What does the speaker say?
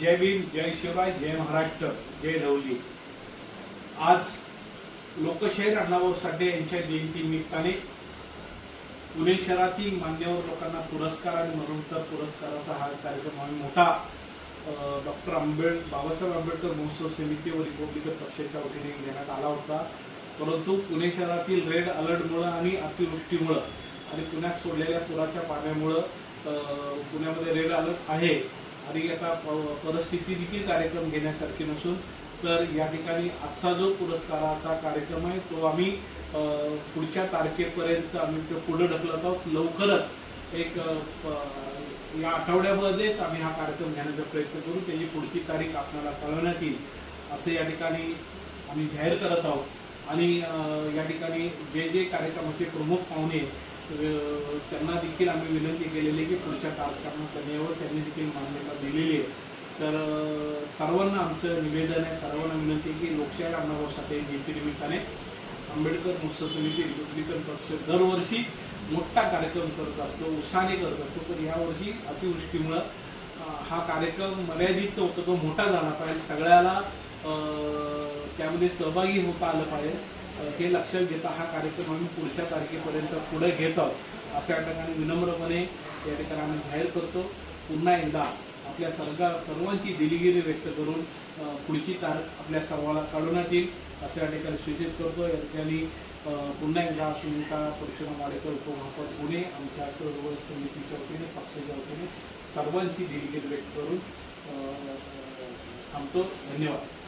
जय भीम जय शिवराय जय महाराष्ट्र जय लवली आज लोकशाहीर अण्णाभाऊ साठे यांच्या जयंती निमित्ताने पुणे शहरातील मान्यवर लोकांना पुरस्कार आणि मरणोत्तर पुरस्काराचा हा कार्यक्रम आम्ही मोठा डॉक्टर आंबेड बाबासाहेब आंबेडकर महोत्सव समिती व रिपब्लिकन पक्षाच्या वतीने घेण्यात आला होता. परंतु पुणे शहरातील रेड अलर्टमुळं आणि अतिवृष्टीमुळं आणि पुण्यात सोडलेल्या पुराच्या पाण्यामुळं पुण्यामध्ये रेड अलर्ट आहे. आणि आता परिस्थिती देखील कार्यक्रम घेण्यासारखी नसून तर या ठिकाणी आजचा जो पुरस्काराचा कार्यक्रम आहे तो आम्ही पुढच्या तारखेपर्यंत आम्ही तो पुढे ढकलत आहोत. लवकरच एक या आठवड्यामध्येच आम्ही हा कार्यक्रम घेण्याचा प्रयत्न करू. त्याची पुढची तारीख आपल्याला कळवण्यात येईल असं या ठिकाणी आम्ही जाहीर करत आहोत. आणि या ठिकाणी जे जे कार्यक्रमाचे प्रमुख पाहुणे त्यांना देखील आम्ही विनंती केलेली आहे की पुढच्या कार्यक्रमात त्यांनी यावं त्यांनी देखील मान्यता दिलेली आहे. तर सर्वांना आमचं निवेदन आहे सर्वांना विनंती आहे की लोकशाही अण्णाभाऊ साठे जयंतीनिमित्ताने आंबेडकर महोत्सव समिती रिपब्लिकन पक्ष दरवर्षी मोठा कार्यक्रम करत असतो उत्साहाने करत असतो. पण यावर्षी अतिवृष्टीमुळं हा कार्यक्रम मर्यादित होता तो मोठा झाला पाहिजे. सगळ्याला त्यामध्ये सहभागी होता आलं पाहिजे. हे लक्षात घेता हा कार्यक्रम आम्ही पुढच्या तारखेपर्यंत पुढे घेत आहोत. अशा ठिकाणी विनम्रपणे या ठिकाणी आम्ही जाहीर करतो. पुन्हा एकदा आपल्या सरकार सर्वांची दिलगिरी व्यक्त करून पुढची तारीख आपल्या सर्वाला काढवण्यात येईल. असं या ठिकाणी सूचित करतो. या ठिकाणी पुन्हा एकदा सुनीता परशुराम वाडेकर उपमहापौर पुणे आमच्या सर्व समितीच्या वतीने पक्षाच्या वतीने सर्वांची दिलगिरी व्यक्त करून थांबतो. धन्यवाद.